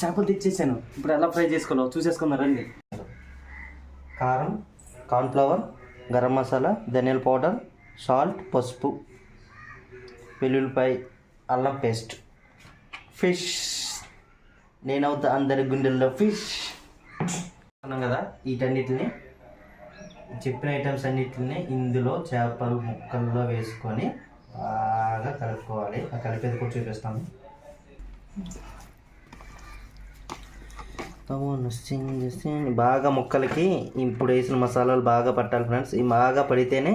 చేపలు తెచ్చేసాను. ఇప్పుడు ఎలా ఫ్రై చేసుకోవాలో చూసేసుకుందాం రండి. కారం కార్న్ఫ్లవర్ గరం మసాలా ధనియాల పౌడర్ సాల్ట్ పసుపు వెల్లుల్లిపాయ అల్లం పేస్ట్. ఫిష్. నేనవుతా అందరి గుండెల్లో ఫిష్. అన్నాం కదా వీటన్నిటిని చెప్పిన ఐటమ్స్ అన్నిటిని ఇందులో చేపలు ముక్కల్లో వేసుకొని బాగా కలుపుకోవాలి. ఆ కలిపేది కూడా చూపిస్తాము మొత్తము సింగ్ చేసి బాగా ముక్కలకి ఇప్పుడు వేసిన మసాలాలు బాగా పట్టాలి ఫ్రెండ్స్ ఇవి బాగా పడితేనే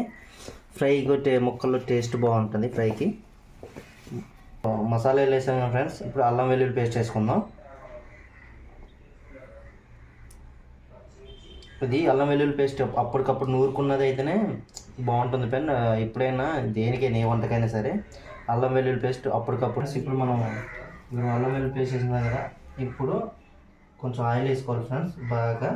ఫ్రై కొట్టే ముక్కల్లో టేస్ట్ బాగుంటుంది ఫ్రైకి. మసాలాలు వేసాం కదా ఫ్రెండ్స్ ఇప్పుడు అల్లం వెల్లుల్లి పేస్ట్ వేసుకుందాం ఇది అల్లం వెల్లుల్లి పేస్ట్ అప్పటికప్పుడు నూరుకున్నది అయితేనే బాగుంటుంది పెన్ ఎప్పుడైనా దేనికైనా ఏ వంటకైనా సరే అల్లం వెల్లుల్లి పేస్ట్ అప్పటికప్పుడు. ఇప్పుడు మనం అల్లం వెల్లుల్లి పేస్ట్ వేసినాం కదా ఇప్పుడు కొంచెం ఆయిల్ వేసుకోవాలి ఫ్రెండ్స్ బాగా.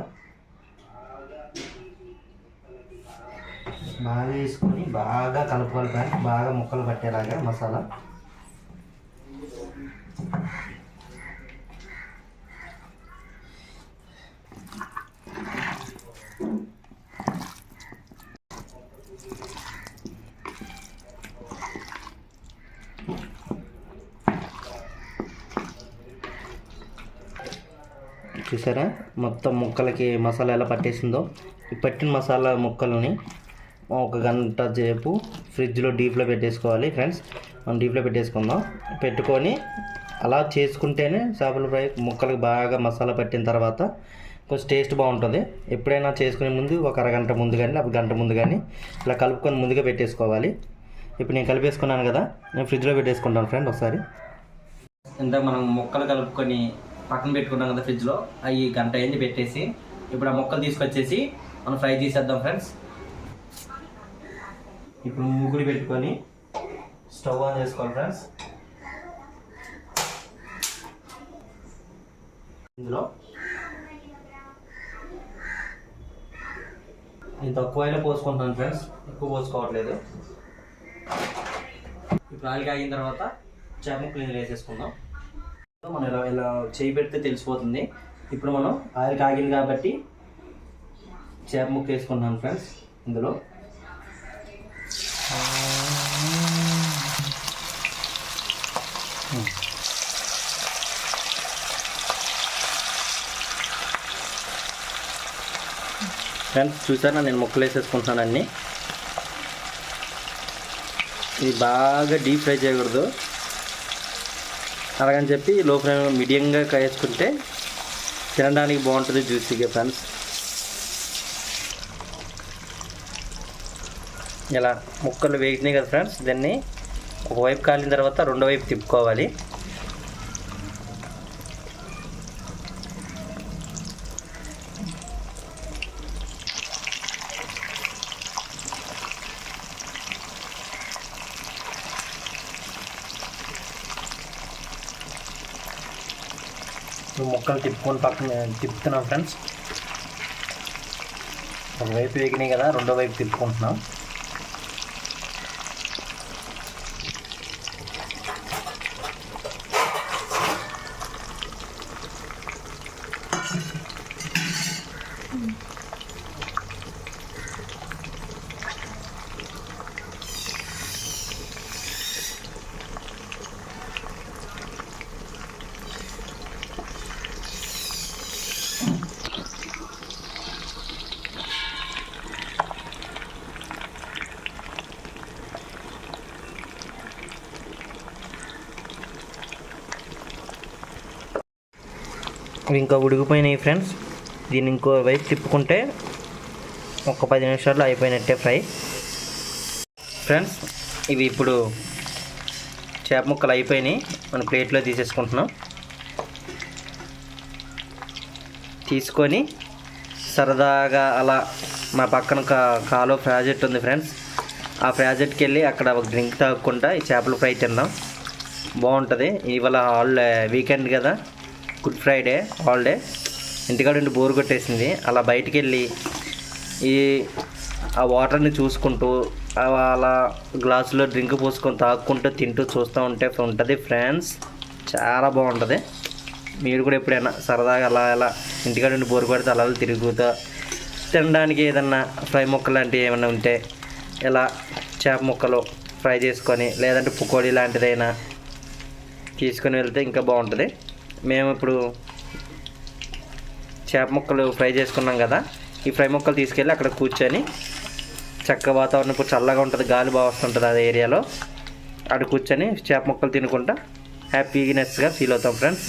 బాగా వేసుకొని బాగా కలుపుకోవాలి ఫ్రెండ్స్ బాగా ముక్కలు పట్టేలాగా మసాలా. చూసారా? మొత్తం ముక్కలకి మసాలా ఎలా పట్టేసిందో. ఈ పట్టిన మసాలా ముక్కలని ఒక గంట సేపు ఫ్రిడ్జ్లో డీప్లో పెట్టేసుకోవాలి ఫ్రెండ్స్. మనం డీప్లో పెట్టేసుకుందాం. పెట్టుకొని అలా చేసుకుంటేనే చేపల ఫ్రై ముక్కలకు బాగా మసాలా పట్టిన తర్వాత కొంచెం టేస్ట్ బాగుంటుంది. ఎప్పుడైనా చేసుకునే ముందు ఒక అరగంట ముందు కానీ లేకపోతే గంట ముందు కానీ ఇలా కలుపుకొని ముందుగా పెట్టేసుకోవాలి. ఇప్పుడు నేను కలిపేసుకున్నాను కదా నేను ఫ్రిడ్జ్లో పెట్టేసుకుంటాను ఫ్రెండ్ ఒకసారి. ఇంత మనం ముక్కలు కలుపుకొని పక్కన పెట్టుకున్నాం కదా ఫ్రిడ్జ్లో. అవి గంట అయింది పెట్టేసి. ఇప్పుడు ఆ మొక్కలు తీసుకొచ్చేసి మనం ఫ్రై చేసేద్దాం ఫ్రెండ్స్. ఇప్పుడు ముగ్గురు పెట్టుకొని స్టవ్ ఆన్ చేసుకోవాలి ఫ్రెండ్స్. ఇందులో నేను తక్కువ తక్కువైనా పోసుకుంటున్నాను ఫ్రెండ్స్. ఎక్కువ పోసుకోవట్లేదు. ఇప్పుడు ఆయిల్ అయిన తర్వాత చేప ముక్కలు ఇందులో వేసేసుకుందాం మనం ఇలా ఇలా చేయి పెడితే తెలిసిపోతుంది. ఇప్పుడు మనం ఆయిల్ కాగింది కాబట్టి చేప ముక్క వేసుకుంటున్నాను ఫ్రెండ్స్ ఇందులో. ఫ్రెండ్స్ చూసారా నేను ముక్కలు వేసేసుకుంటున్నాను అన్నీ. ఇది బాగా డీప్ ఫ్రై చేయకూడదు. అలాగని చెప్పి లో మీడియంగా వేసుకుంటే తినడానికి బాగుంటుంది జ్యూసీగా ఫ్రెండ్స్. ఇలా ముక్కలు వేగినాయి కదా ఫ్రెండ్స్. దాన్ని ఒకవైపు కాలిన తర్వాత రెండో వైపు తిప్పుకోవాలి. ముక్కలు తిప్పుకొని పక్కన తిప్పుతున్నాం ఫ్రెండ్స్ ఒకవైపు వేగినాయి కదా రెండో వైపు తిప్పుకుంటున్నాం. ఇవి ఇంకా ఉడికిపోయినాయి ఫ్రెండ్స్. దీన్ని ఇంకో వైపు తిప్పుకుంటే ఒక పది నిమిషాల్లో అయిపోయినట్టే ఫ్రై. ఫ్రెండ్స్ ఇవి ఇప్పుడు చేప ముక్కలు అయిపోయినాయి. మనం ప్లేట్లో తీసేసుకుంటున్నాం. తీసుకొని సరదాగా అలా మా పక్కన కా కాలో ప్రాజెక్ట్ ఉంది ఫ్రెండ్స్. ఆ ప్రాజెక్ట్కి వెళ్ళి అక్కడ ఒక డ్రింక్ తాగకుండా ఈ చేపల ఫ్రై తిన్నాం బాగుంటుంది. ఇవాళ హాల్ వీకెండ్ కదా. Good Friday holiday. ఇంటికాడ ఉండి బోర్ కొట్టేసింది. అలా బయటికి వెళ్ళి ఈ ఆ వాటర్ని చూసుకుంటూ అలా గ్లాసులో డ్రింక్ పోసుకొని తాగుకుంటూ తింటూ చూస్తూ ఉంటే ఉంటుంది ఫ్రెండ్స్. చాలా బాగుంటుంది. మీరు కూడా ఎప్పుడైనా సరదాగా అలా అలా ఇంటికాడ ఉండి బోరు కొడితే అలా తిరుగుతూ తినడానికి ఏదన్నా ఫ్రై ముక్క లాంటివి ఏమైనా ఉంటే ఇలా చేప ముక్కలు ఫ్రై చేసుకొని లేదంటే పుకోడీ లాంటిదైనా తీసుకొని వెళ్తే ఇంకా బాగుంటుంది. మేము ఇప్పుడు చేప ముక్కలు ఫ్రై చేసుకున్నాం కదా. ఈ ఫ్రై ముక్కలు తీసుకెళ్ళి అక్కడ కూర్చొని చక్క వాతావరణం ఇప్పుడు చల్లగా ఉంటుంది గాలి బాగా వస్తుంటుంది అదే ఏరియాలో. అక్కడ కూర్చొని చేప ముక్కలు తినుకుంటా హ్యాపీనెస్గా ఫీల్ అవుతాం ఫ్రెండ్స్.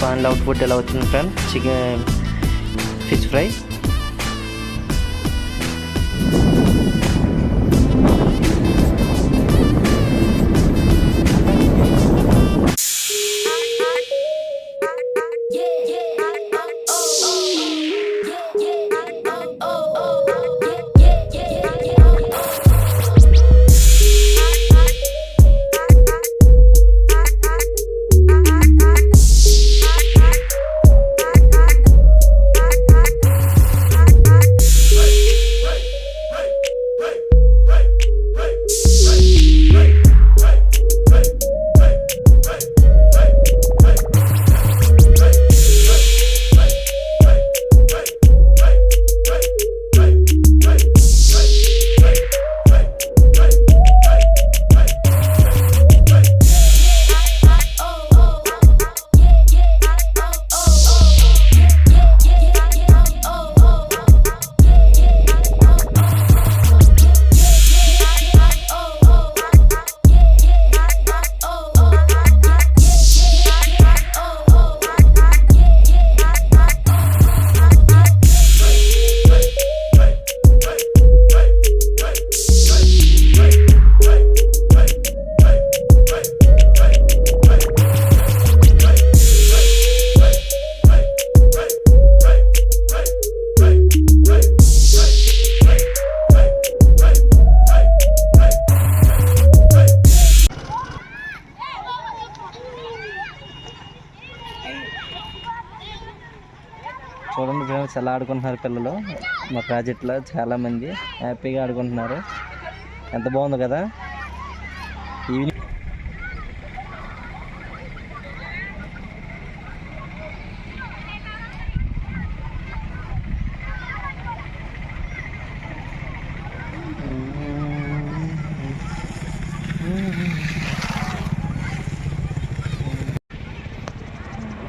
ఫైనల్ అవుట్పుట్ ఎలా వచ్చింది ఫ్రెండ్స్? Chicken fish fry. చూడండి ఆడుకుంటున్నారు పిల్లలు. మా ప్రాజెక్ట్లో చాలామంది హ్యాపీగా ఆడుకుంటున్నారు. ఎంత బాగుంది కదా? ఈవినింగ్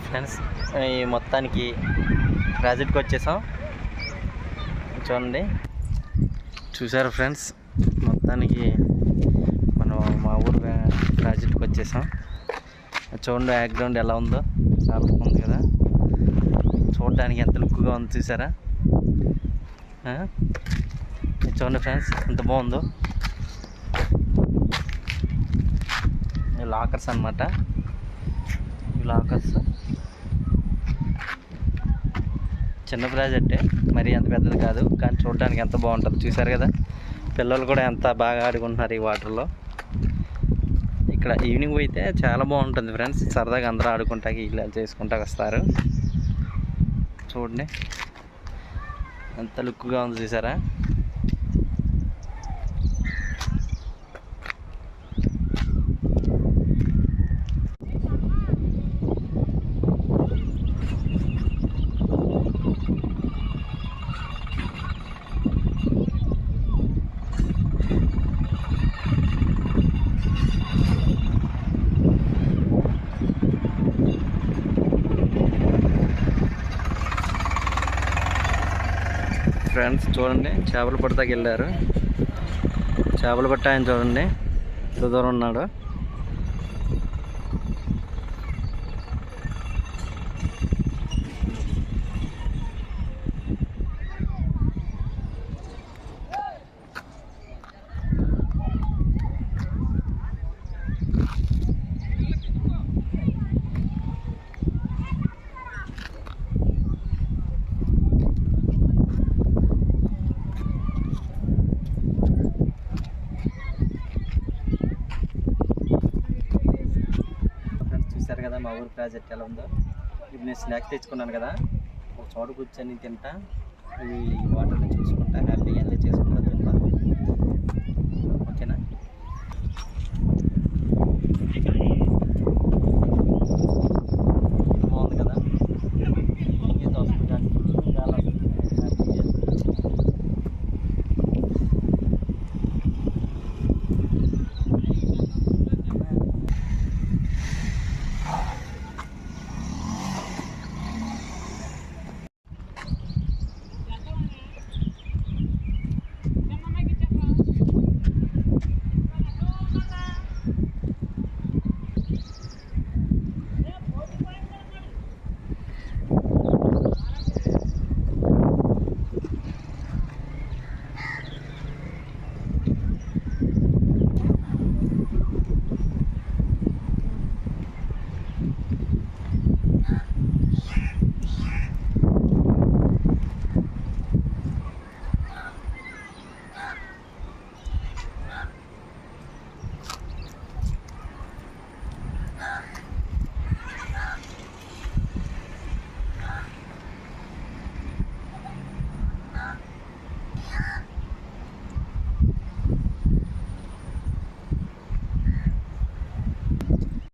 ఫ్రెండ్స్ ఈ మొత్తానికి ప్రాజెక్ట్కి వచ్చేసాం. చూడండి. చూసారు ఫ్రెండ్స్ మొత్తానికి మనం మా ఊరు ప్రాజెక్ట్కి వచ్చేసాం. చూడండి బ్యాక్గ్రౌండ్ ఎలా ఉందో. చాలా బాగుంది కదా. చూడడానికి ఎంత లుక్గా ఉంది చూసారా? చూడండి ఫ్రెండ్స్ ఎంత బాగుందో. ఈ లాకర్స్ అనమాట ఈ లాకర్స్. చిన్న ప్రాజెక్టే మరి అంత పెద్దది కాదు కానీ చూడడానికి ఎంత బాగుంటుంది చూసారు కదా? పిల్లలు కూడా ఎంత బాగా ఆడుకుంటున్నారు ఈ వాటర్లో. ఇక్కడ ఈవినింగ్ పోయితే చాలా బాగుంటుంది ఫ్రెండ్స్. సరదాగా అందరూ ఆడుకుంటాకి ఇలా చేసుకుంటా వస్తారు. చూడండి. ఎంత లుక్గా ఉంది చూసారా? ఫ్రెండ్స్ చూడండి చేపలు పడతాకి వెళ్ళారు. చేపలు పట్ట ఆయన చూడండి ఎంత దూరం ఉన్నాడు ఫ్రెండ్స్ చూసారు కదా మా ఊరి ప్రాజెక్ట్ ఎలా ఉందో. ఇప్పుడు నేను స్నాక్స్ తెచ్చుకున్నాను కదా. ఒక చోట కూర్చొని తింటా. ఈ వాటర్ని చూసుకుంటా హ్యాపీగా ఎంజాయ్ చేసుకుంటా తింటా ఓకేనా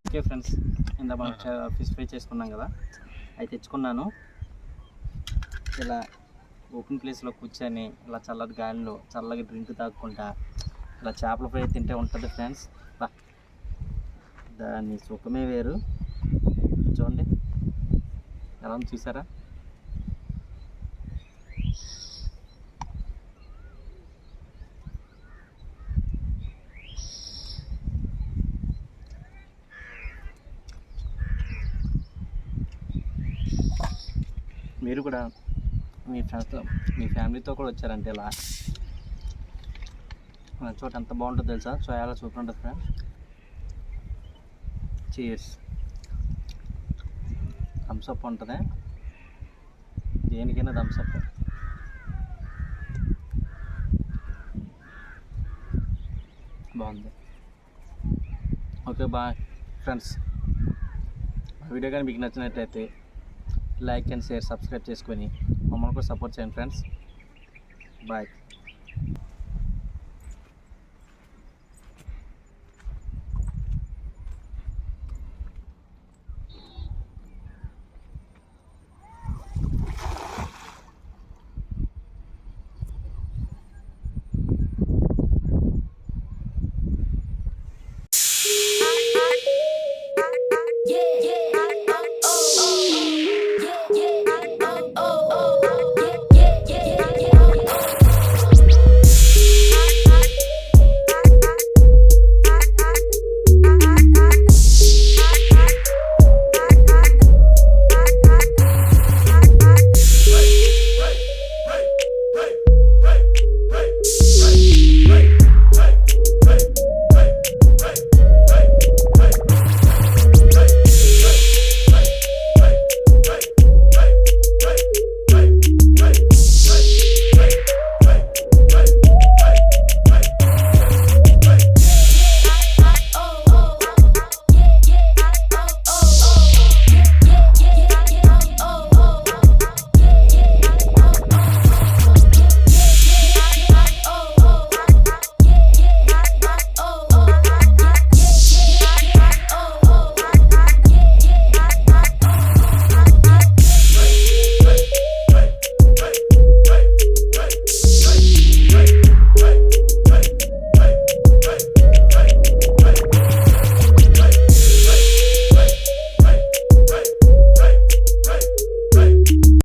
ఓకే ఫ్రెండ్స్ ఇందా మనం ఫిష్ ఫ్రై చేసుకున్నాం కదా అవి తెచ్చుకున్నాను. ఇలా ఓపెన్ ప్లేస్లో కూర్చొని ఇలా చల్లటి గాలిలో చల్లగా డ్రింక్ తాగుకుంటా ఇలా చేపల ఫ్రై తింటే ఉంటుంది ఫ్రెండ్స్. బా దాని సుఖమే వేరు. చూడండి. ఎలా చూసారా? మీరు కూడా మీ ఫ్రెండ్స్తో మీ ఫ్యామిలీతో కూడా వచ్చారంటే ఇలా మన చోట ఎంత బాగుంటుందో తెలుసా? సో అలా సూపర్ ఉంటుంది ఫ్రెండ్స్ చీర్స్ థమ్స్అప్ ఉంటుంది. దేనికైనా థమ్స్అప్ బాగుంది. ఓకే బాయ్ ఫ్రెండ్స్ వీడియో కానీ మీకు నచ్చినట్లయితే Like and share, subscribe channel ini. Semangat untuk support saya, friends. Bye.